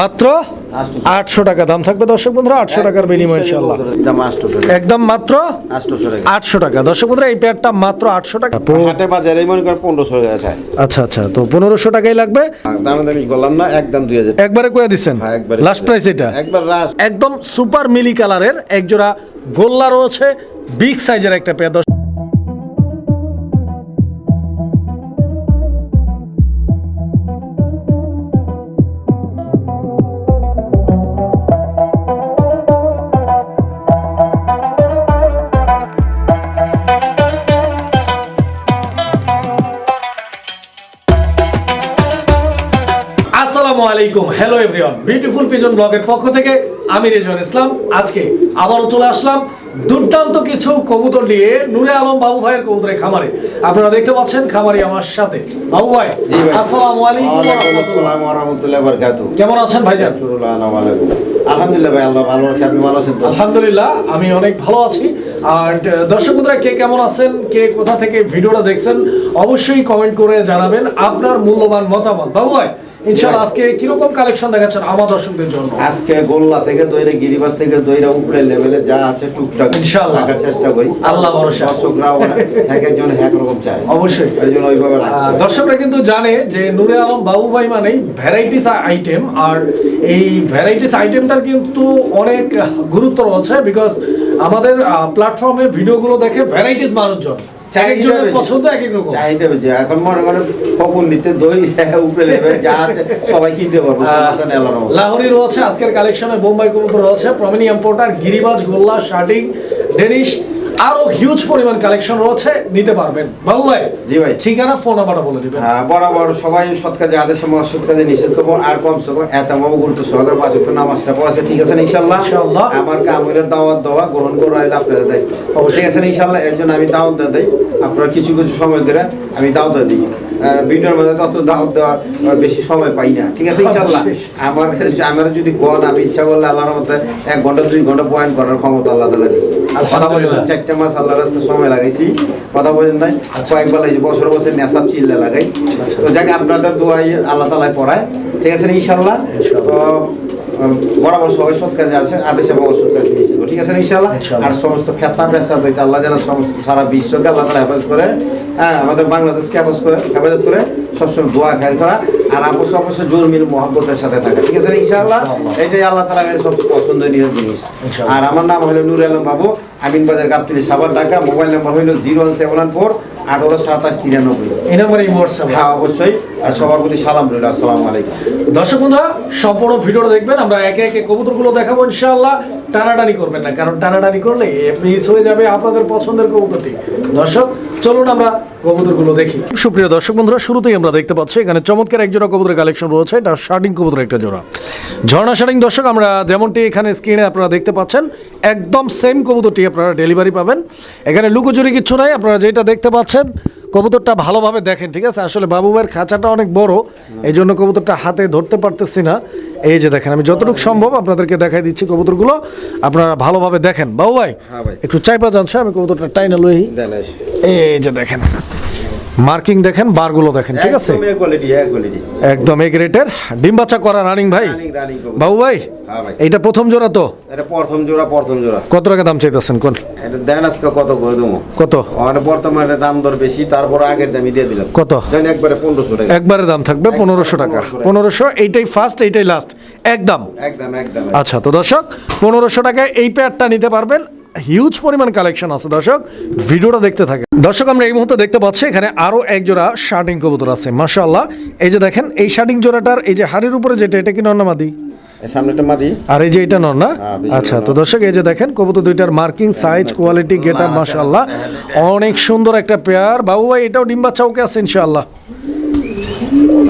মাত্র আটশো টাকা দাম থাকবে দর্শক বন্ধুরা আটশো টাকার বিনিময় ইনশাল্লাহ। একদম মাত্র আটশো টাকা। দর্শক বন্ধুরা এই পেয়ারটা মাত্র আটশো টাকা। হাটে বাজারে মনে করেন পনেরোশো টাকা আচ্ছা আচ্ছা। তো পনেরোশো টাকাই লাগবে। দামে দামি বললাম না একদম দুই হাজার একবারে কয়ে দিচ্ছেন একবারে লাস্ট প্রাইস এটা? একবার একদম সুপার মিলি কালারের একজোড়া গোল্লা রয়েছে বিগ সাইজের একটা পেয়ার। আলাইকুম। হ্যালো এভরিওয়ান বিউটিফুল পিজন ব্লগের পক্ষ থেকে আমি রেজন ইসলাম। আজকে আবারও চলে আসলাম দুর্দান্ত কিছু কবুতর নিয়ে নূরে আলম বাবু ভাইয়ের কবুতরের খামারে। আপনারা দেখতে পাচ্ছেন খামারি আমার সাথে। বাবু ভাই। আসসালামু আলাইকুম ওয়া আসসালাম রাহমাতুল্লাহি ওয়া বারাকাতুহু। কেমন আছেন ভাইজান? আসসালামু আলাইকুম। আলহামদুলিল্লাহ ভাই আল্লাহ ভালো আছে আপনি ভালো আছেন আলহামদুলিল্লাহ আমি অনেক ভালো আছি। আর দর্শক বন্ধুরা কে কেমন আছেন কে কোথা থেকে ভিডিওটা দেখছেন অবশ্যই কমেন্ট করে জানাবেন আপনার মূল্যবান মতামত। বাবু ভাই ইনশাআল্লাহ আজকে কীরকম কালেকশন দেখাচ্ছেন আমার দর্শকদের জন্য আজকে গোল্লা থেকে দইরে গিরিবাস থেকে দইরা উপরে লেভেলে যা আছে টুকটাক ইনশাআল্লাহ। রাখার চেষ্টা করি আল্লাহ ভরসা। এক একজন এক রকম চায় অবশ্যই এই জন্য ওইভাবে। দর্শকরা কিন্তু জানে যে নূরে আলম বাবু ভাই মানেই ভ্যারাইটিস আইটেম আর এই ভ্যারাইটিস আইটেমটার কিন্তু অনেক গুরুত্ব রয়েছে বিকজ আমাদের প্ল্যাটফর্মে ভিডিওগুলো দেখে ভ্যারাইটিস মানুষজন একজনের। পছন্দ এক এক রকম চাহিদা বেশি এখন মনে করেন কখন নিতে দই উপরে লেভেলে যা আছে সবাই কিনতে পারব। লাহোরি রয়েছে আজকের কালেকশনে বোম্বাই কবুতর রয়েছে প্রমিনিয়াম পোর্টার গিরিবাজ গোল্লা শার্টিং ডেনিশ আরও হিউজ পরিমাণ কালেকশন রয়েছে নিতে পারবেন। বাবু ভাই জি ভাই। ঠিকানা ফোন নাম্বারটা বলে দিবেন। হ্যাঁ, বরাবর সবাই সৎ কাজে আদেশে সৎ কাজে নিষেধ করব আর কম সব এত বাবু গুরুত্ব সহকারে পাঁচ ওয়াক্ত নামাজটা পড়াছে ঠিক আছে ইনশাল্লাহ ইনশাল্লাহ ইনশাআল্লাহ। আমার কামড়ের দাওয়াত দেওয়া গ্রহণ করা এটা আপনাদের দায়িত্ব ঠিক আছে ইনশাল্লাহ এর জন্য আমি দাওয়াত দেয় দিই। আপনারা কিছু কিছু সময় ধরে আমি দাওয়াত দিই। ভিডিওর মধ্যে তত দাওয়াত দেওয়ার বেশি সময় পাই না। ঠিক আছে ইনশাল্লাহ আমার আমার যদি গন আমি ইচ্ছা করলে আল্লাহর মধ্যে এক ঘণ্টা দুই ঘণ্টা পয়েন্ট করার ক্ষমতা আল্লাহ তালা দিচ্ছে কথা বলেন চারটা চারটে মাস আল্লাহর রাস্তা সময় লাগাইছি। কথা বলেন নাই কয়েকবার লাগছে বছর বছর নেশাব চিল্লা লাগাই। তো যাকে আপনাদের দোয়াই আল্লাহ তালায় পড়ায়। ঠিক আছে ইনশাল্লাহ তো বরাবর সবাই সৎ কাজে আছে আদেশে বাবা সৎ কাজে নিয়েছিল ঠিক আছে ইনশাল্লাহ ইনশাআল্লাহ। আর সমস্ত ফেতনা পেশা দইতে আল্লাহ যেন সমস্ত সারা বিশ্বকে আল্লাহ তালা হেফাজত করে হ্যাঁ আমাদের বাংলাদেশকে হেফাজত করে হেফাজত করে সবসময় দোয়া খাই করা আর আপস অবশ্য জোর মিল মহব্বতের সাথে থাকা। ঠিক আছে ইনশাআল্লাহ? ইনশাআল্লাহ। এটাই আল্লাহ তালা সবচেয়ে পছন্দনীয় জিনিস। আর আমার নাম হলো নুর আলম বাবু আমিন বাজার গাবতলি সাবার ঢাকা। মোবাইল নাম্বার হলো জিরো ওয়ান সেভেন ফোর আঠারো সাতাশ তিরানব্বই। এই নাম্বারে হোয়াটসঅ্যাপ হ্যাঁ অবশ্যই। আর সবার প্রতি সালাম রইল আসসালামু আলাইকুম। দর্শক বন্ধুরা সম্পূর্ণ ভিডিওটা দেখবেন আমরা একে একে কবুতরগুলো দেখাবো ইনশাআল্লাহ। টানাটানি করবেন না কারণ টানাটানি করলে মিস হয়ে যাবে আপনাদের পছন্দের কবুতরটি। দর্শক চলুন আমরা কবুতরগুলো দেখি। সুপ্রিয় দর্শক বন্ধুরা শুরুতেই আমরা দেখতে পাচ্ছি এখানে চমৎকার এক জোড়া কবুতরের কালেকশন রয়েছে এটা শার্টিং একটা জোড়া। ঝর্ণা শার্টিং দর্শক আমরা যেমনটি এখানে স্ক্রিনে আপনারা দেখতে পাচ্ছেন একদম সেম কবুতরটি আপনারা ডেলিভারি পাবেন। এখানে লুকোচুরি কিচ্ছু নাই আপনারা যেটা দেখতে পাচ্ছেন কবুতরটা ভালোভাবে দেখেন ঠিক আছে? আসলে বাবু ভাইয়ের খাঁচাটা অনেক বড় এই জন্য কবুতরটা হাতে ধরতে পারতেছি না। এই যে দেখেন আমি যতটুকু সম্ভব আপনাদেরকে দেখাই দিচ্ছি কবুতরগুলো। আপনারা ভালোভাবে দেখেন। বাবু ভাই হ্যাঁ ভাই। একটু চাইপা জানছে আমি কবুতরটা টাইনা লই এই যে দেখেন মার্কিং দেখেন বারগুলো দেখেন ঠিক আছে? হ্যাঁ একদম এক রেটের ডিম বাচ্চা করা রানিং ভাই? বাবু ভাই এটা প্রথম জোড়া তো? এটা প্রথম জোড়া প্রথম জোড়া। কত টাকা দাম চাইতেছেন কোন? এটা দেন আজকে কত করে দেবো? কত? আর বর্তমানে দাম দর বেশি তারপর আগের দামই দিয়ে দিলাম। কত? দেন একবারে পনেরোশো টাকা। একবারে দাম থাকবে পনেরোশো টাকা। পনেরোশো এইটাই ফার্স্ট এইটাই লাস্ট একদম। একদম একদম। আচ্ছা তো দর্শক পনেরোশো টাকায় এই প্যাডটা নিতে পারবেন। হিউজ পরিমাণ কালেকশন আছে দর্শক। ভিডিওটা দেখতে থাকে দর্শক আমরা এই মুহূর্তে দেখতে পাচ্ছি এখানে আরও এক জোড়া শার্টিং কবুতর আছে মাশাআল্লাহ। এই যে দেখেন এই শার্টিং জোড়াটার এই যে হাড়ির উপরে যেটা এটা কি নর্নামাদি এই সামনেটা মাদি। আর এই যে এটা নর না? হ্যাঁ, আচ্ছা তো দর্শক এই যে দেখেন কবুতর দুইটার marking size quality get up মাশাআল্লাহ। অনেক সুন্দর একটা পেয়ার বাবু ভাই এটাও ডিম বাচ্চা ওকে আছে ইনশাআল্লাহ।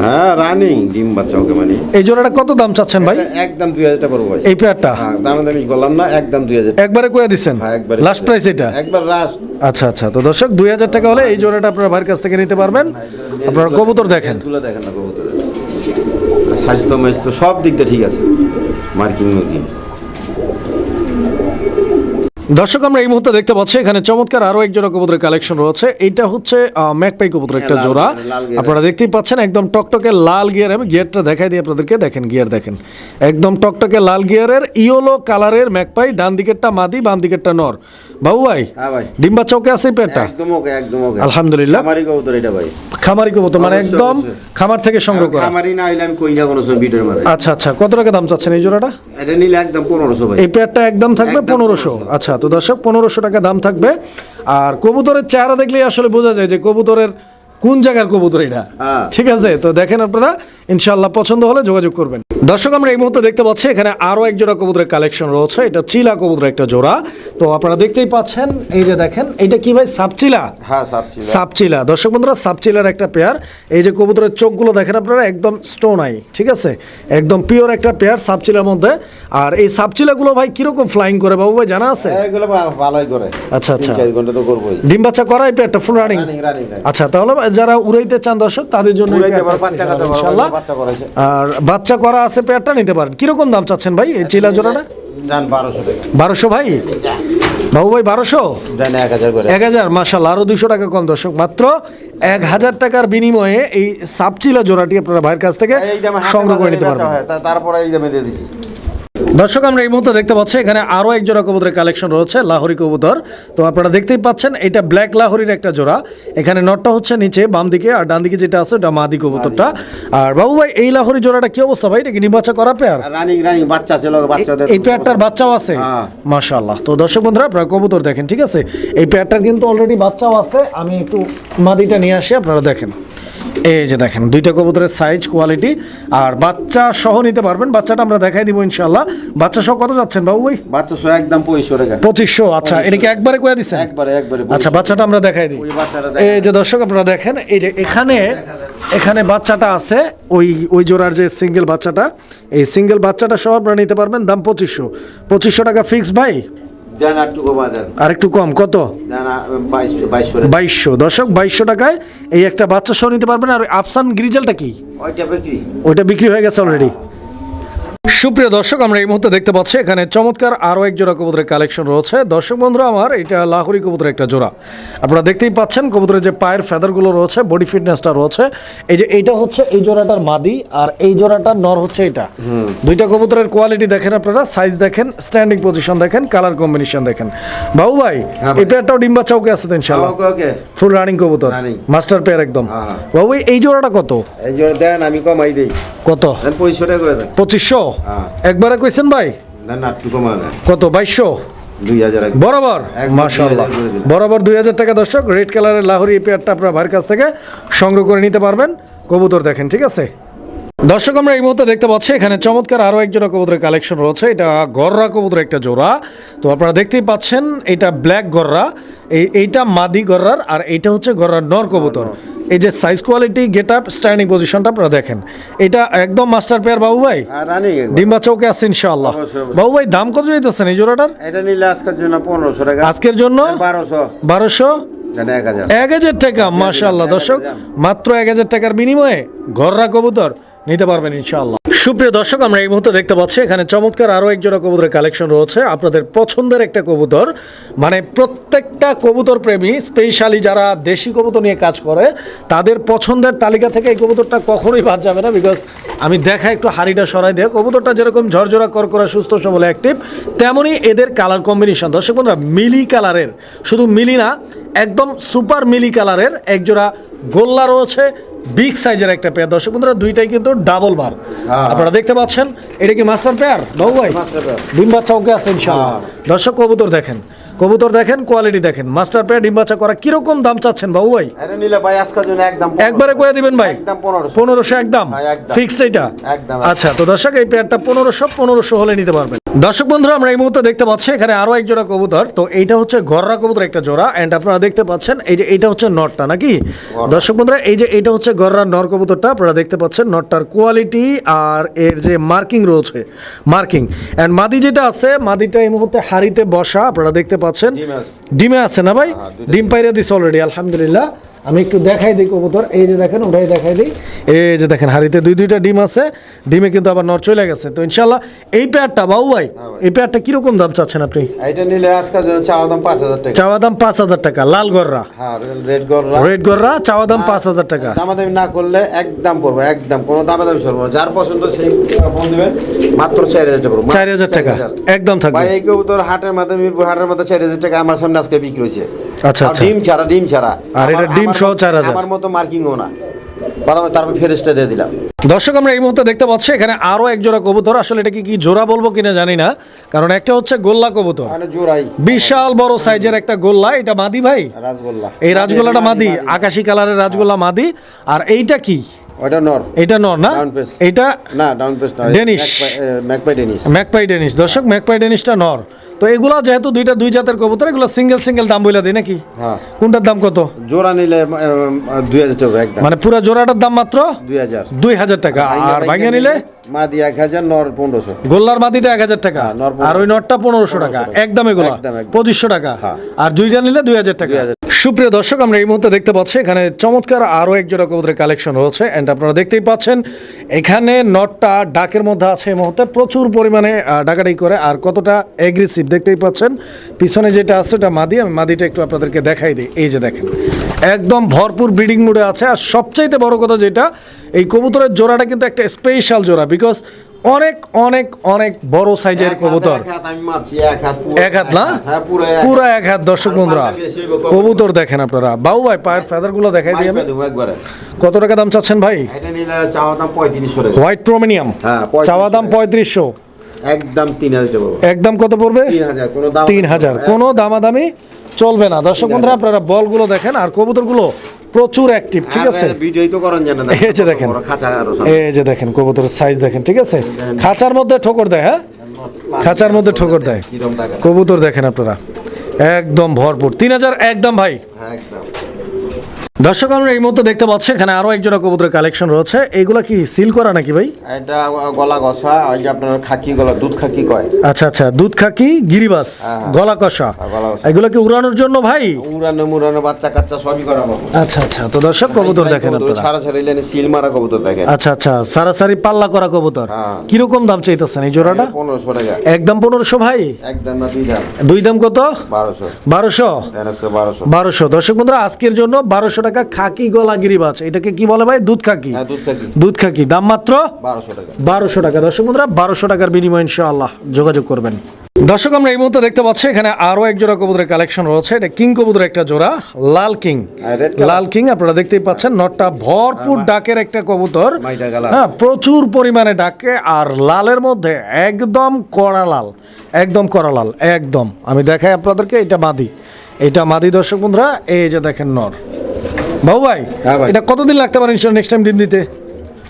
হ্যাঁ রানিং ডিম বাচ্চা ওকে মানে। এই জোড়াটা কত দাম চাচ্ছেন ভাই? একদম দুই হাজার টাকা পড়ব ভাই। এই পেয়ারটা হ্যাঁ দামে দামি বললাম না একদম দুই হাজার একবারে কয়ে দিচ্ছেন হ্যাঁ একবার লাস্ট প্রাইস এটা? একবার লাস্ট আচ্ছা আচ্ছা তো দর্শক দুই হাজার টাকা হলে এই জোড়াটা আপনার ভাইয়ের কাছ থেকে নিতে পারবেন। আপনার কবুতর দেখেন। গুলো দেখেন না কবুতরের। স্বাস্থ্য মাস্থ্য সব দিক দিয়ে ঠিক আছে। মার্কিং মার্কিং দর্শক আমরা এই মুহূর্তে দেখতে পাচ্ছি এখানে চমৎকার আরও এক জোড়া কবুতরের কালেকশন রয়েছে। এটা হচ্ছে ম্যাকপাই কবুতর একটা হ্যাঁ, জোড়া। আপনারা দেখতেই পাচ্ছেন একদম টকটকে লাল গিয়ার। আমি গিয়ারটা দেখাই দিই আপনাদেরকে দেখেন গিয়ার দেখেন। একদম টকটকে লাল গিয়ারের ইয়েলো কালারের ম্যাকপাই ডান দিকেরটা মাদি বাম দিকেরটা নর। বাবু ভাই হ্যাঁ ডিম্বা চৌকে আছে পেটটা একদম ওকে একদম ওকে। আলহামদুলিল্লাহ। খামারি কবুতর এটা ভাই। খামারি কবুতর মানে একদম খামার থেকে সংগ্রহ করা। আমারই না হইলে আমি কই না কোনো সময় ভিডিওর মধ্যে আচ্ছা আচ্ছা কত টাকা দাম চাচ্ছেন এই জোড়াটা? এটা নিলে একদম পনেরোশো ভাই। এই পেটটা একদম থাকবে পনেরোশো। 1500 আচ্ছা তো দর্শক, পনেরোশো টাকা দাম থাকবে। আর কবুতরের চেহারা দেখলেই আসলে বোঝা যায় যে কবুতরের কোন জায়গার কবুতর এটা? হ্যাঁ। ঠিক আছে? তো দেখেন আপনারা ইনশাল্লাহ পছন্দ হলে যোগাযোগ করবেন। দর্শক আমরা এই মুহূর্তে দেখতে পাচ্ছি এখানে আরও এক জোড়া কবুতরের কালেকশন রয়েছে। এটা চিলা কবুতরের একটা জোড়া। তো আপনারা দেখতেই পাচ্ছেন এই যে দেখেন এটা কি ভাই সাপচিলা? হ্যাঁ সাপচিলা। দর্শক বন্ধুরা সাপচিলার একটা পেয়ার। এই যে কবুতরের চোখগুলো দেখেন আপনারা একদম স্টোন আই ঠিক আছে? একদম পিওর একটা পেয়ার সাপচিলার মধ্যে। আর এই সাপচিলাগুলো ভাই কীরকম ফ্লাইং করে বাবু ভাই জানা আছে? ভালোই করে। আচ্ছা, আচ্ছা। ডিম বাচ্চা করা এই পেয়ারটা ফুল রানিং আচ্ছা তাহলে যারা উড়াইতে চান দর্শক তাদের জন্য। আর বাচ্চা করা আছে পেয়ারটা নিতে পারেন। কীরকম দাম চাচ্ছেন ভাই এই চিলা জোড়াটা? বারোশো ভাই? বাবু ভাই বারোশো? এক হাজার আরও দুশো টাকা কম দর্শক। মাত্র এক হাজার টাকার বিনিময়ে এই সাপচিলা জোড়াটি আপনারা ভাইয়ের কাছ থেকে সংগ্রহ করে নিতে পারবেন। তারপরে এই দামে দিয়ে দিছি। দর্শক আমরা এই মুহূর্তে দেখতে পাচ্ছি এখানে আরও এক জোড়া কবুতরের কালেকশন রয়েছে লাহোরি কবুতর। তো আপনারা দেখতেই পাচ্ছেন এটা ব্ল্যাক লাহোরির একটা জোড়া। এখানে নটটা হচ্ছে নিচে বাম দিকে আর ডান দিকে যেটা আছে ওটা মাদি কবুতরটা। আর বাবু ভাই এই লাহোরি জোড়াটা কি অবস্থা ভাই? এটা কি নির্বাচন করা পেয়ার রানিং রানিং বাচ্চা ছিল বাচ্চাদের এই পেয়ারটার বাচ্চাও আছে? হ্যাঁ। মাশাআল্লাহ। তো দর্শক বন্ধুরা আপনারা কবুতর দেখেন ঠিক আছে? এই পেয়ারটার কিন্তু অলরেডি বাচ্চাও আছে। আমি একটু মাদিটা নিয়ে আসি আপনারা দেখেন। এই যে দেখেন দুইটা কবুতরের সাইজ কোয়ালিটি আর বাচ্চা সহ নিতে পারবেন। বাচ্চাটা আমরা দেখাই দিব ইনশাআল্লাহ। বাচ্চা সহ কত যাচ্ছেন বাবু ভাই? বাচ্চা সহ একদম পঁয়ষট্টি টাকা। পঁচিশশো আচ্ছা এটা কি একবারে কয়ে দিচ্ছেন একবারে একবারে আচ্ছা বাচ্চাটা আমরা দেখাই দিই। ওই বাচ্চাটা এই যে দর্শক আপনারা দেখেন এই যে এখানে এখানে বাচ্চাটা আছে ওই ওই জোড়ার যে সিঙ্গেল বাচ্চাটা এই সিঙ্গেল বাচ্চাটা সহ আপনারা নিতে পারবেন দাম পঁচিশশো। পঁচিশশো টাকা ফিক্স ভাই? একটু কমা দেন। আর একটু কম কত? বাইশশো দশক বাইশশো। দর্শক বাইশশো টাকায় এই একটা বাচ্চা সহ নিতে পারবেন। আর আফসান গ্রিজালটা কি? ওইটা বিক্রি। ওইটা বিক্রি হয়ে গেছে অলরেডি সুপ্রিয় দর্শক আমরা এই মুহূর্তে দেখতে পাচ্ছি এখানে চমৎকার আরও এক জোড়া কবুতরের কালেকশন রয়েছে। দর্শক বন্ধুরা আমার এটা লাহোরি কবুতরের একটা জোড়া। আপনারা দেখতেই পাচ্ছেন কবুতরের যে পায়ের ফেদারগুলো রয়েছে বডি ফিটনেসটা রয়েছে। এই যে এইটা হচ্ছে এই জোড়াটার মাদি আর এই জোড়াটার নর হচ্ছে এটা। দুইটা কবুতরের কোয়ালিটি দেখেন আপনারা সাইজ দেখেন স্ট্যান্ডিং পজিশন দেখেন কালার কম্বিনেশন দেখেন। বাবু ভাই হ্যাঁ। এই পেয়ারটাও ডিম্বা চৌকে আছে ওকে ফুল রানিং কবুতর। মাস্টার পেয়ার একদম। হ্যাঁ। বাবু ভাই, এই জোড়াটা কত? এই জোড়া দেন আমি কমাই দিই। কত? পঁচিশশো হ্যাঁ। একবারে কইছেন ভাই? কত বাইশশো? বরাবর? একদম মাশাআল্লাহ। 2000 করে দিলাম। বরাবর দুই হাজার টাকা দর্শক রেড কালারের লাহোরি এই পেয়ারটা আপনার ভাইয়ের কাছ থেকে সংগ্রহ করে নিতে পারবেন। কবুতর দেখেন ঠিক আছে? দর্শক আমরা এই মুহূর্তে দেখতে পাচ্ছি এখানে চমৎকার আরও এক জোড়া কবুতরের কালেকশন রয়েছে। এটা গররা কবুতর একটা জোড়া। তো আপনারা দেখতেই পাচ্ছেন এটা ব্ল্যাক গররা। এই এইটা মাদি গররার আর এইটা হচ্ছে গররার নর কবুতর। এই যে size quality get up standing পজিশনটা আপনারা দেখেন। এটা একদম মাস্টার পেয়ার বাবু ভাই? ডিম্বা চৌকে আছে ইনশাআল্লাহ। বাবু ভাই দাম কত যেতেছেন এই জোড়াটার? এটা নিলে আজকের জন্য পনেরোশো টাকা। আজকের জন্য? বারোশো। বারোশো? এক হাজার। টাকা মাশাআল্লাহ। দর্শক মাত্র এক হাজার টাকার বিনিময়ে ঘররা কবুতর নিতে পারবেন ইনশাআল্লাহ। সুপ্রিয় দর্শক, আমরা এই মুহূর্তে দেখতে পাচ্ছি, এখানে চমৎকার আরও এক জোড়া কবুতরের কালেকশন রয়েছে। আপনাদের পছন্দের একটা কবুতর মানে প্রত্যেকটা কবুতর প্রেমী স্পেশালি যারা দেশি কবুতর নিয়ে কাজ করে, তাদের পছন্দের তালিকা থেকে এই কবুতরটা কখনোই বাদ যাবে না বিকজ আমি দেখা একটু হাড়িটা সরাই দেয়। কবুতরটা যেরকম ঝরঝরা করকরা সুস্থ, সবল অ্যাক্টিভ তেমনই এদের কালার কম্বিনেশন দর্শক বন্ধুরা, মিলি কালারের শুধু মিলি না, একদম সুপার মিলি কালারের একজোড়া গোল্লা রয়েছে। বিগ সাইজের একটা পেয়ার দর্শক বন্ধুরা দুইটাই কিন্তু ডাবল বার হ্যাঁ। আপনারা দেখতে পাচ্ছেন এটা কি মাস্টার পেয়ার বাবু ভাই? ডিম বাচ্চা ওকে আছে ইনশাআল্লাহ। হ্যাঁ। দর্শক কবুতর দেখেন। কবুতর দেখেন কোয়ালিটি দেখেন। মাস্টার পেয়ার ডিম বাচ্চা করা কীরকম দাম চাচ্ছেন বাবু ভাই? একবারে কয়ে দিবেন ভাই? পনেরোশো। একদম? হ্যাঁ, ফিক্সড এটা? আচ্ছা তো দর্শক এই পেয়ারটা পনেরোশো পনেরোশো হলে নিতে পারবেন। দর্শক বন্ধুরা আমরা এই মুহূর্তে দেখতে পাচ্ছি এখানে আরও এক জোড়া কবুতর। তো এইটা হচ্ছে গররা কবুতর একটা জোড়া এন্ড আপনারা দেখতে পাচ্ছেন এই যে এটা হচ্ছে নটটা নাকি? দর্শক বন্ধুরা এই যে এটা হচ্ছে গররা নর কবুতরটা আপনারা দেখতে পাচ্ছেন নটটার কোয়ালিটি আর এর যে মার্কিং রয়েছে মার্কিং এন্ড মাদি যেটা আছে মাদিটা এই মুহূর্তে হাড়িতে বসা আপনারা দেখতে পাচ্ছেন। ডিমে আছে। না ভাই? হ্যাঁ, ডিম পাইরে দিছে অলরেডি আলহামদুলিল্লাহ। আমি একটু দেখাই দিই কবুতর। এই যে দেখেন ওটাই দেখাই দিই। এই যে দেখেন হাড়িতে দুই দুইটা ডিম আছে। ডিমে কিন্তু আবার নর চলে গেছে। তো ইনশাল্লাহ এই পেয়ারটা বাবু ভাই এই পেয়ারটা কীরকম দাম চাচ্ছেন আপনি? এটা নিলে আজকাল চাওয়া দাম পাঁচ হাজার টাকা। চাওয়া দাম পাঁচ হাজার টাকা লাল গররা। হ্যাঁ রেড গররা। রেড গররা চাওয়া দাম পাঁচ হাজার টাকা। দামাদামি না করলে একদম পড়ব একদম। কোনো দামাদামি চলবো না। যার পছন্দ সেই ফোন দিবেন মাত্র চার হাজার টাকা। চার হাজার টাকা একদম থাকবে। ভাই এই কবুতর হাটের মাধ্যমে মিরপুর হাটের মাধ্যমে চার হাজার টাকা আমার সামনে আজকে বিক্রি হয়েছে। আচ্ছা, আচ্ছা। ডিম ছাড়া ডিম ছাড়া। আর এটা ডিম সহ মতো- 4,000 আমার মতো মার্কিংও না। বাদাম তারপর ফেরেস্টা দিয়ে দিলাম। দর্শক আমরা এই মুহূর্তে দেখতে পাচ্ছি এখানে আরও এক জোড়া কবুতর। আসলে এটাকে কি জোড়া বলব কিনা জানি না। কারণ একটা হচ্ছে গোল্লা কবুতর। জোড়াই। বিশাল বড় সাইজের একটা গোল্লা। এটা মাদি ভাই? রাসগোল্লা এই রাজগোল্লাটা মাদি আকাশি কালারের রাজগোল্লা মাদি। আর এইটা কি? ওটা নর। এটা নর না? এটা না ডাউন পেস না। Denim. Magpie denim. Magpie denim. দর্শক ম্যাকপাই ডেনিশটা নর। তো এগুলা যেহেতু দুইটা দুই জাতের কবুতর এগুলো সিঙ্গেল সিঙ্গেল দাম বইলা দেই নাকি? হ্যাঁ। কোনটার দাম কত? জোড়া নিলে দুই হাজার টাকা মানে পুরো জোড়াটার দাম মাত্র দুই হাজার। দুই হাজার টাকা। আর ভাঙে নিলে মাদি এক হাজার নর পনেরোশো। গোল্লার মাদিটা এক হাজার টাকা। হ্যাঁ, আর ওই নটটা পনেরোশো টাকা। একদম এগুলো। পঁচিশশো টাকা। হ্যাঁ। আর দুইটা নিলে দুই হাজার টাকা। সুপ্রিয় দর্শক আমরা এই মুহূর্তে দেখতে পাচ্ছি এখানে চমৎকার আরও এক জোড়া কবুতরের কালেকশন রয়েছে। অ্যান্ড আপনারা দেখতেই পাচ্ছেন এখানে নটটা ডাকের মধ্যে আছে এই মুহূর্তে। প্রচুর পরিমাণে ডাকাডাকি করে আর কতটা এগ্রেসিভ দেখতেই পাচ্ছেন। পিছনে যেটা আছে ওটা মাদি। আমি মাদিটা একটু আপনাদেরকে দেখাই দিই। এই যে দেখেন। একদম ভরপুর ব্রিডিং মুডে আছে। আর সবচাইতে বড় কথা যেটা এই কবুতরের জোড়াটা কিন্তু একটা স্পেশাল জোড়া বিকজ অনেক অনেক অনেক বড় সাইজের কবুতর। এক হাত হাত পুরো। এক হাত না? হ্যাঁ পুরো এক হাত। দর্শক বন্ধুরা। কবুতর। দেখেন আপনারা। বাবু ভাই পায়ের ফেদারগুলো দেখাই একবারে। কত টাকা দাম চাচ্ছেন ভাই? হোয়াইট প্রোমিনিয়াম হ্যাঁ, 35 চাওয়া দাম পঁয়ত্রিশশো। একদম কত পড়বে? তিন হাজার কোনো দাম হাজার। কোনো দামাদামি চলবে না। দর্শক বন্ধুরা আপনারা বলগুলো দেখেন আর কবুতরগুলো প্রচুর অ্যাক্টিভ ঠিক আছে? ভিডিওই তো করেন জানেন এই যে দেখেন। এই যে দেখেন কবুতরের সাইজ দেখেন ঠিক আছে? খাঁচার মধ্যে ঠোকর দেয় হ্যাঁ? খাঁচার মধ্যে ঠোকর দেয়। কবুতর দেখেন আপনারা। একদম ভরপুর। তিন হাজার একদম ভাই। হ্যাঁ একদম। দর্শক আমরা এই মুহূর্তে দেখতে পাচ্ছি এখানে আরও একজোড়া কবুতরের কালেকশন রয়েছে। এইগুলা কি সিল করা নাকি ভাই? এটা গলা গসা ওই যে আপনার খাকি গলা দুধ খাকি কয়? আচ্ছা আচ্ছা দুধ খাকি গিরিবাস হ্যাঁ। গলা কষা। হ্যাঁ, গলা কষা। এগুলো কি উড়ানোর জন্য ভাই? উড়ানো মুড়ানো বাচ্চা কাচ্চা সবই করা আচ্ছা আচ্ছা তো দর্শক কবুতর দেখেন আপনারা। সারা সারি লেনে সিল মারা কবুতর দেখেন। আচ্ছা আচ্ছা সারাসারি পাল্লা করা কবুতর। হ্যাঁ। কীরকম দাম চাইতেছেন এই জোড়াটা? পনেরোশো টাকা। একদম পনেরোশো ভাই? একদম না দুই দাম। দুই দাম কত? বারোশো। বারোশো? তেরোশো বারোশো। বারোশো। দর্শক বন্ধুরা আজকের জন্য বারোশো টাকা খাকি গলা গিরিবাস এটাকে কি বলে ভাই? দুধ খাকি? হ্যাঁ দুধ খাকি। দাম মাত্র বারোশো টাকা। বারোশো টাকা। দর্শক বন্ধুরা বারোশো টাকার বিনিময় ইনশাআল্লাহ যোগাযোগ করবেন। দর্শক আমরা এই মুহূর্তে দেখতে পাচ্ছি এখানে আরও এক জোড়া কবুতরের কালেকশন রয়েছে। এটা কিং কবুতরের একটা জোড়া লাল কিং। color? লাল কিং আপনারা দেখতেই পাচ্ছেন নটটা ভরপুর ডাকের একটা কবুতর। হ্যাঁ প্রচুর পরিমাণে ডাকে আর লালের মধ্যে একদম কড়া লাল। একদম কড়া লাল একদম। আমি দেখাই আপনাদেরকে এটা মাদি। এটা মাদি দর্শক বন্ধুরা এই যে দেখেন নর। বাবু ভাই হ্যাঁ ভাই। এটা কতদিন লাগতে পারে নেক্সট টাইম ডিম দিতে?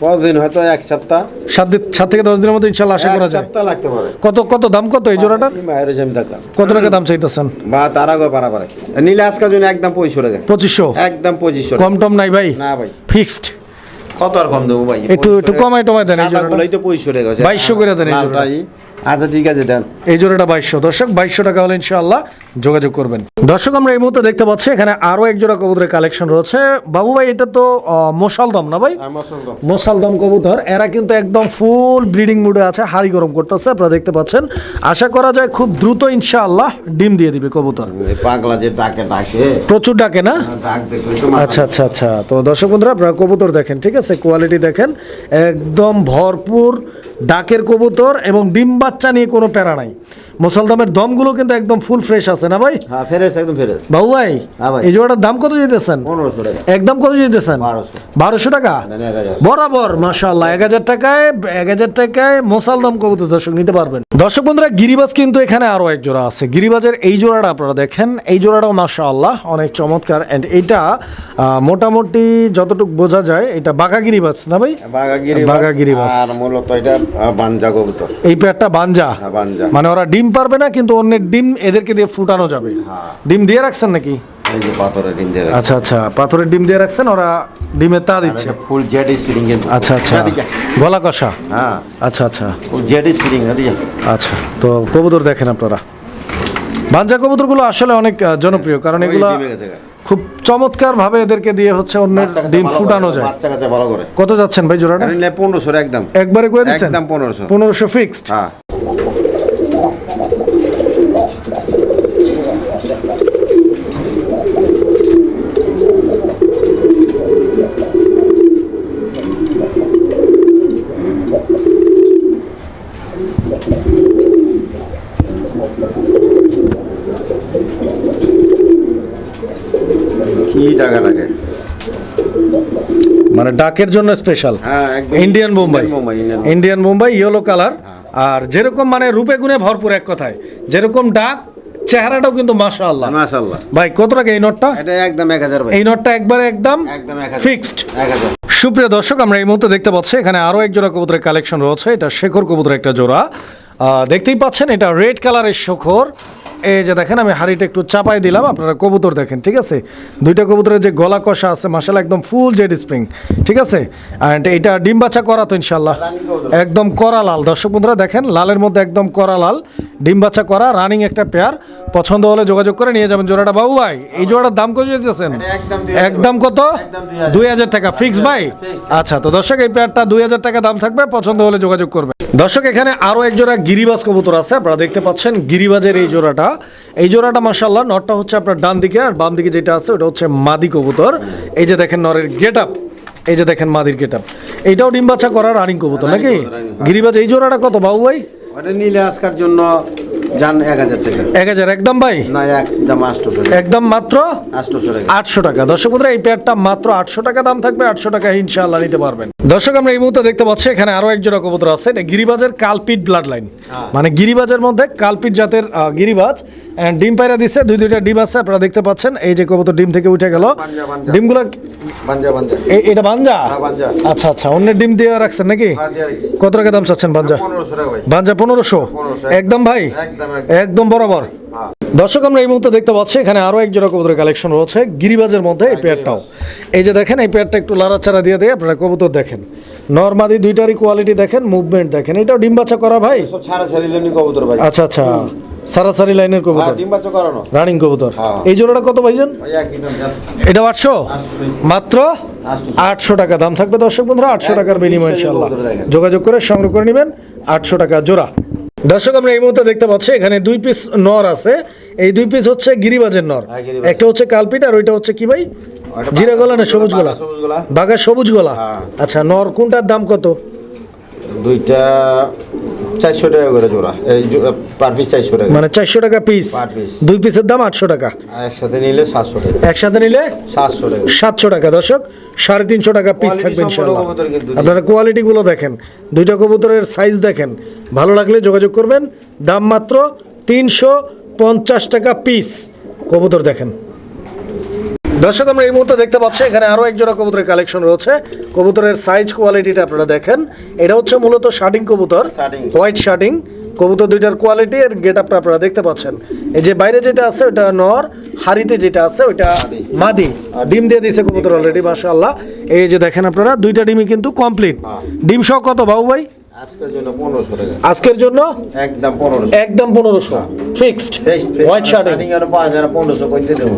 কতদিন হয়তো এক সপ্তাহ? সাত সাত থেকে দশ দিনের মধ্যে ইনশাল্লাহ আশা করা যায়। সপ্তাহ লাগতে পারে। কত কত দাম কত এই জোড়াটার? কত টাকা দাম চাইতেছেন? বা তার আগে পারা পারে নীলে আজকের জন্য একদম পঁচিশশো টাকা। পঁচিশশো? একদম পঁচিশশো কম টম নাই ভাই? না ভাই। ফিক্সড কত আর কম দেবো ভাই? একটু একটু কমাই টমাই দেন এই জোড়াটা। তো পঁচিশশো টাকা। 2200 করে দেন এই জোড়াটা। আচ্ছা ঠিক আছে দেন এই জোড়াটা বাইশশো। দর্শক বাইশশো টাকা হলে ইনশাআল্লাহ যোগাযোগ করবেন। দর্শক আমরা এই মুহূর্তে দেখতে পাচ্ছি এখানে আরও এক জোড়া কবুতরের কালেকশন রয়েছে। বাবু ভাই এটা তো মশালদম না ভাই? মশালদম কবুতর। এরা কিন্তু একদম ফুল ব্রিডিং মুডে আছে হাড়ি গরম করতেছে আপনারা দেখতে পাচ্ছেন। আশা করা যায় খুব দ্রুত ইনশাআল্লাহ ডিম দিয়ে দিবে কবুতর। পাগলা যে ডাকে ডাকে। প্রচুর ডাকে না? তো আচ্ছা আচ্ছা আচ্ছা। তো দর্শক বন্ধুরা আপনারা কবুতর দেখেন ঠিক আছে? কোয়ালিটি দেখেন একদম ভরপুর ডাকের কবুতর এবং ডিম বাচ্চা নিয়ে কোনো প্যারা নাই। মুসলদমের দমগুলো কিন্তু একদম ফুল ফ্রেশ আছে না ভাই? হ্যাঁ ফেরেস একদম ফেরেস বাবু ভাই হ্যাঁ ভাই। এই জোড়াটার দাম কত দিতেছেন? পনেরোশো টাকা। একদম কত দিতেছেন? 1200 বারোশো টাকা। বরাবর মাশাআল্লাহ এক হাজার টাকায় এক হাজার টাকায় মোসালদম কবুতর দর্শক নিতে পারবেন। দর্শক বন্ধুরা গিরিবাজ কিন্তু এখানে আরও এক জোড়া আছে। গিরিবাজের এই জোড়াটা আপনারা দেখেন এই জোড়াটাও মাশাআল্লাহ অনেক চমৎকার। এন্ড এটা মোটামুটি যতটুকু বোঝা যায় এটা বাঘা গিরিবাজ না ভাই? বাগাগিরি বাঘাগিরি বাস। আর মূলত এটা বানজা কবুতর। এই পেয়ারটা বাঞ্জা। হ্যাঁ, বানজা। মানে ওরা ডিম পারবে না কিন্তু অন্যের ডিম এদেরকে দিয়ে ফুটানো যাবে। হ্যাঁ। ডিম দিয়ে রাখছেন নাকি? এই যে পাথরের ডিম দিয়ে। আচ্ছা আচ্ছা পাথরের ডিম দিয়ে রাখছেন ওরা ডিমের তা দিচ্ছে। ফুল জেড স্পিরিং আচ্ছা আচ্ছা গলা কষা? হ্যাঁ। আচ্ছা আচ্ছা। ফুল জেড স্পিরিং আচ্ছা তো কবুতর দেখেন আপনারা। বাঞ্জা কবুতরগুলো আসলে অনেক আহ, জনপ্রিয় কারণ ওই এগুলা ডিমে গেছে গা। খুব চমৎকার ভাবে এদেরকে দিয়ে হচ্ছে অন্যের কাচ্চা ডিম ফুটানো যায়। বাচ্চা কাচ্চা ভালো করে। কত যাচ্ছেন ভাই জোড়াটা? পনেরোশো একদম। একবারে করে দিচ্ছেন? একদম 1500 পনেরোশো ফিক্সড হ্যাঁ। টাকা লাগে। মানে ডাকের জন্য special Indian Bombay Indian Bombay yellow colour আর যেরকম মানে রূপে গুণে ভরপুর এক কথায় যেরকম ডাক চেহারাটাও কিন্তু মাশা আল্লাহ মাশাআল্লাহ। ভাই কত টাকা এই নোটটা? এটা একদম এক হাজার ভাই। এই নোটটা একবারে একদম একদম ফিক্সড এক হাজার। সুপ্রিয় দর্শক আমরা এই মুহূর্তে দেখতে পাচ্ছি এখানে আরও এক জোড়া কবুতরের কালেকশন রয়েছে। এটা শেখর কবুতরের একটা জোড়া। আহ, দেখতেই পাচ্ছেন এটা রেড কালারের শেখর। এই যে দেখেন আমি হাড়িটা একটু চাপাই দিলাম আপনারা কবুতর দেখেন ঠিক আছে? দুইটা কবুতরের যে গলা কষা আছে মাসাল একদম ফুল জেড স্প্রিং ঠিক আছে? অ্যান্ড এটা ডিম বাচ্চা করা তো ইনশাল্লাহ একদম করা লাল। দর্শক বন্ধুরা দেখেন লালের মধ্যে একদম করা লাল ডিম বাচ্চা করা রানিং একটা পেয়ার পছন্দ হলে যোগাযোগ করে নিয়ে যাবেন জোড়াটা। বাবু ভাই এই জোড়াটার দাম কত দিতেছেন? একদম কত? দুই হাজার। টাকা। ফিক্স ভাই? আচ্ছা তো দর্শক এই পেয়ারটা দুই হাজার টাকা দাম থাকবে পছন্দ হলে যোগাযোগ করবে দর্শক এখানে আরও এক জোড়া গিরিবাজ কবুতর আছে আপনারা দেখতে পাচ্ছেন গিরিবাজের এই জোড়াটা। এই জোড়াটা মাসাল্লাহ নটটা হচ্ছে আপনার ডান দিকে আর বাম দিকে যেটা আছে ওটা হচ্ছে মাদি কবুতর। এই যে দেখেন নরের গেট আপ এই যে দেখেন মাদির গেট আপ এইটাও ডিম বাচ্চা করার রানিং কবুতর নাকি? গিরিবাজ এই জোড়াটা কত বাবু ভাই? ওটা নিলে আজকার জন্য যান এক হাজার টাকা। এক হাজার একদম ভাই? না একদম আটশোশো একদম মাত্র? আটশোশো টাকা। আটশো টাকা। দর্শক বন্ধুরা এই পেয়ারটা মাত্র আটশো টাকা দাম থাকবে। আটশো টাকা ইনশাআল্লাহ নিতে পারবেন। দর্শক আমরা এই মুহূর্তে দেখতে পাচ্ছি এখানে আরও এক জোড়া কবুতর আছে। এটা গিরিবাজের কালপিট ব্লাড লাইন মানে গিরিবাজের মধ্যে কালপিট জাতের গিরিবাজ। ডিম পায়রা দিছে দুই দুইটা ডিম আছে আপনারা দেখতে পাচ্ছেন। এই যে কবুতর ডিম থেকে উঠে গেল। বাঞ্জা, বাঞ্জা। ডিমগুলো বাঞ্জা বাঞ্জা। এটা বাঞ্জা? হ্যাঁ, আচ্ছা আচ্ছা অন্যের ডিম দিয়ে রাখছেন নাকি? হ্যাঁ। কত টাকা দাম চাচ্ছেন বাঞ্জা? বাঞ্জা পনেরোশো? একদম ভাই? একদম বরাবর। হ্যাঁ। দর্শক আমরা এই মুহূর্তে দেখতে পাচ্ছি এখানে আরও এক জোড়া কবুতরের কালেকশন রয়েছে গিরিবাজের মধ্যে এই পেয়ারটাও। এই যে দেখেন এই পেয়ারটা একটু লাড়াচাড়া দিয়ে দিয়ে আপনারা কবুতর দেখেন। নর্মাদি দুইটারই কোয়ালিটি দেখেন মুভমেন্ট দেখেন। এটাও ডিম বাচ্চা করা ভাই? কবুতর ভাই। আচ্ছা আচ্ছা। সারাসারি লাইনের হ্যাঁ কবুতর করানো। রানিং কবুতর। হ্যাঁ। এই জোড়াটা কত ভাইজান? এটা আটশো? মাত্র? আটশো। টাকা দাম থাকবে দর্শক বন্ধুরা আটশো টাকার বিনিময় ইনশাল্লাহ যোগাযোগ করে সংগ্রহ করে নেবেন আটশো টাকা জোড়া। দর্শক আমরা এই মুহূর্তে দেখতে পাচ্ছি এখানে দুই পিস নর আছে। এই দুই পিস হচ্ছে গিরিবাজের নর। হ্যাঁ, একটা হচ্ছে কালপিট আর ওইটা হচ্ছে কি ভাই? জিরা গলা না সবুজ গলা? বাঘা সবুজ গলা। বাঘা সবুজ গলা? হ্যাঁ। আচ্ছা নর কোনটার দাম কত? দুইটা চারশো টাকা করে জোড়া। এই পার পিস চারশো টাকা। মানে চারশো টাকা পিস দুই পিসের দাম আটশো টাকা। একসাথে নিলে সাতশো টাকা। একসাথে নিলে সাতশো টাকা। সাতশো টাকা। দর্শক সাড়ে তিনশো টাকা পিস Quality থাকবে ইনশাল্লাহ আপনারা কোয়ালিটিগুলো দেখেন। দুইটা কবুতরের সাইজ দেখেন। ভালো লাগলে যোগাযোগ করবেন। দাম মাত্র তিনশো পঞ্চাশ টাকা পিস কবুতর দেখেন। দর্শক আমরা এই মুহূর্তে দেখতে পাচ্ছি এখানে আরও এক জোড়া কবুতরের কালেকশন রয়েছে। কবুতরের সাইজ কোয়ালিটিটা আপনারা দেখেন। এটা হচ্ছে মূলত শার্টিং কবুতর হোয়াইট শার্টিং কবুতর দুইটার কোয়ালিটি এর গেট আপটা আপনারা দেখতে পাচ্ছেন। এই যে বাইরে যেটা আছে ওটা নর হাড়িতে যেটা আছে ওইটা মাদি। ডিম দিয়ে দিয়েছে কবুতর অলরেডি মাশাআল্লাহ। এই যে দেখেন আপনারা দুইটা ডিমই কিন্তু কমপ্লিট হ্যাঁ। ডিম সহ কত বাবু ভাই? আজকের জন্য পনেরোশো আজকের জন্য? একদম পনেরোশো। একদম পনেরোশো। ফিক্সড হোয়াইট শার্টিং পনেরোশো করতে দেবো।